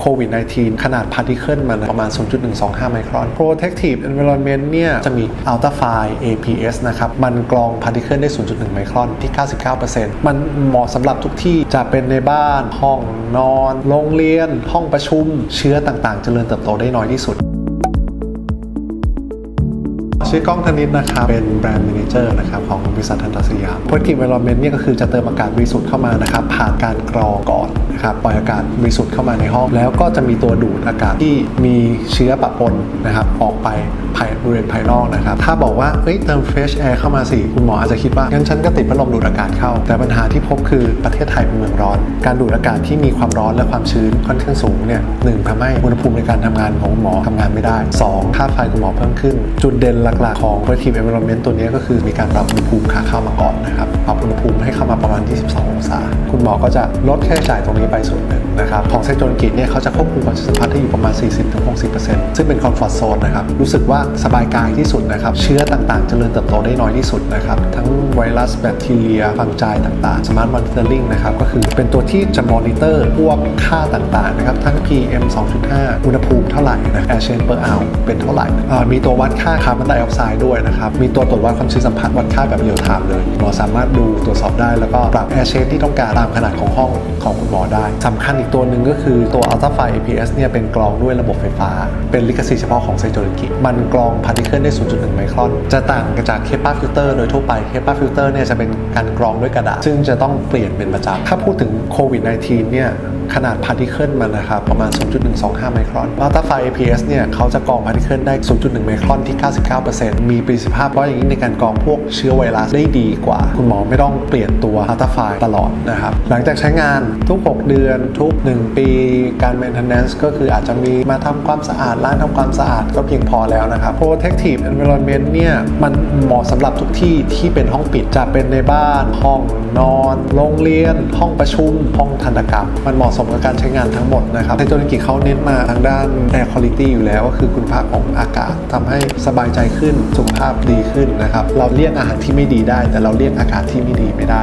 โควิด -19 ขนาดพาร์ติเคิลมันประมาณ 0.125 ไมครอน Protective Environment เนี่ยจะมี Ultrafine APS นะครับ มันกรองพาร์ติเคิลได้ 0.1 ไมครอนที่ 99%มันเหมาะสำหรับทุกที่จะเป็นในบ้าน ห้องนอน โรงเรียน ห้องประชุม เชื้อต่างๆเจริญเติบโตได้น้อยที่สุด ชื่อกล้องธนิตนะครับ เป็นแบรนด์ m ม n เจอร์นะครับของบริษัททันตสยาม Positive Environment เนี่ยก็คือจะเติมอากาศบริสุทธิ์เข้ามานะครับผ่านการกรองก่อนนะครับปล่อยอากาศบริสุทธิ์เข้ามาในห้อง แล้วก็จะมีตัวดูดอากาศที่มีเชื้อปะปนนะครับออกไปภายบริเวณภายนอกนะครับ ถ้าบอกว่าเอ้ยเติม fresh air เข้ามาสิ คุณหมออาจจะคิดว่า งั้นฉันก็ติดพัดลมดูดอากาศเข้า แต่ปัญหาที่พบคือประเทศไทยเป็นเมืองร้อน การดูดอากาศที่มีความร้อนและความชื้นค่อนข้างสูงเนี่ยหนึ่งทำให้อุณหภูมิในการทำงานของคุณหมอทำงานไม่ได้สองค่าไฟคุณหมอเพิ่มขึ้น จุดเด่นหลักๆ ของ Positive Environment ตัวนี้ก็คือมีการปรับอุณหภูมิขาเข้ามาก่อนนะครับ ปรับอุณหภูมิให้เข้ามาประมาณ 22 องศา คุณหมอก็จะลดค่าใช้จ่ายตรงนี้ไปส่วนหนึ่งนะครับของเซนโจนกิจเนี่ยเขาจะควบคุมความชื้นสัมพัทธ์ที่อยู่ประมาณ 40-60%ซึ่งเป็นคอมฟอร์ z โซนนะครับรู้สึกว่าสบายกายที่สุดนะครับเชื้อต่างๆ เจริญเติบโตได้น้อยที่สุดนะครับทั้งไวรัสแบคทีเรียฟังจายต่างๆ Smart Monitoring นะครับก็คือเป็นตัวที่จะมอนิเตอร์พวกค่าต่างๆนะครับทั้ง PM 2.5 อุณหภูมิเท่าไหร่นะ Air Change per hour เป็นเท่าไหร่มีตัววัดค่าคาร์บอนไดออกไซด์ด้วยนะครับ มีตัวตรวจวัดความชื้นสัมผัสวัดค่าแบบเรียลไทม์เลยหมอสามารถดูตรวจสอบได้แล้วก็ปรับ Air Change ที่ต้องการตามขนาดของห้องของคุณหมอได้สำคัญอีกตัวหนึ่งก็คือตัว Ultrafine APS เนี่ยเป็นกรองด้วยระบบไฟฟ้า เป็นลิขสิทธิ์เฉพาะของไซโจลิกิมันกรองพาร์ติเคิลได้ 0.1 ไมครอน จะต่างจาก HEPA filter โดยทั่วไป HEPA filter เนี่ยจะเป็นการกรองด้วยกระดาษ ซึ่งจะต้องเปลี่ยนเป็นประจำถ้าพูดถึงโควิด -19 เนี่ยขนาดพาร์ติเคิลมันนะครับ ประมาณ 0.125 ไมครอน Ultrafine APS เนี่ยเขาจะกรองพาร์ติเคิลได้ 0.1 ไมครอนที่ 99%มีประสิทธิภาพเพราะอย่างนี้ในการกรองพวกเชื้อไวรัสได้ดีกว่า คุณหมอไม่ต้องเปลี่ยนตัว Ultrafine ตลอดนะครับ หลังจากใช้งานทุก 6 เดือนทุก 1 ปีการ maintenance ก็คืออาจจะมีมาทำความสะอาดล้างทำความสะอาดก็เพียงพอแล้วนะครับ Protective Environment เนี่ยมันเหมาะสำหรับทุกที่ที่เป็นห้องปิดจะเป็นในบ้านห้องนอน โรงเรียน ห้องประชุม ห้องทันตกรรม มันเหมาะสมกับการใช้งานทั้งหมดนะครับในตัวนิกิเขาเน้นมาทางด้าน air quality อยู่แล้วก็คือคุณภาพของอากาศทำให้สบายใจขึ้นนสุขภาพดีขึ้นนะครับ เราเลี่ยงอาหารที่ไม่ดีได้ แต่เราเลี่ยงอากาศที่ไม่ดีไม่ได้